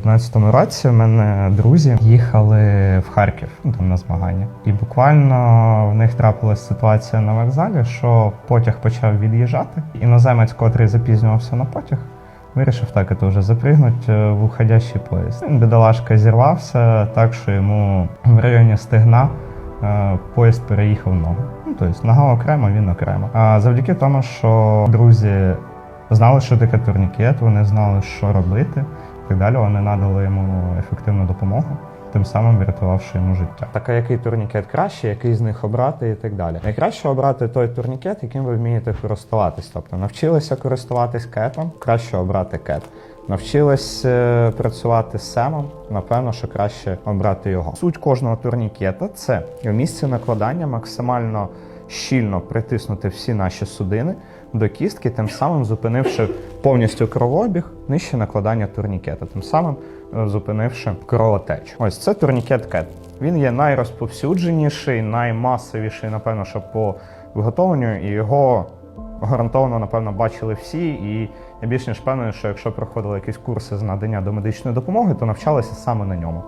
19-му році в мене друзі їхали в Харків ну, там на змагання. І буквально в них трапилась ситуація на вокзалі, що потяг почав від'їжджати. Іноземець, котрий запізнювався на потяг, вирішив так це вже запригнути в уходящий поїзд. Бідолашка зірвався так, що йому в районі стегна е, поїзд переїхав ногу. Ну, тобто нога окремо, він окремо. А завдяки тому, що друзі знали, що таке турнікет, вони знали, що робити. Так далі вони надали йому ефективну допомогу, тим самим врятувавши йому життя. Так, а який турнікет краще, який з них обрати і так далі. Найкраще обрати той турнікет, яким ви вмієте користуватись. Тобто навчилися користуватись кетом, краще обрати кет. Навчились е, працювати з семом, напевно, що краще обрати його. Суть кожного турнікета це в місці накладання максимально щільно притиснути всі наші судини до кістки, тим самим зупинивши повністю кровообіг нижче накладання турнікета, тим самим е, зупинивши кровотечу. Ось це турнікет кет. Він є найрозповсюдженіший, наймасовіший, напевно, що по виготовленню, і його гарантовано, напевно, бачили всі. І я більш ніж певний, що якщо проходили якісь курси з надання до медичної допомоги, то навчалися саме на ньому.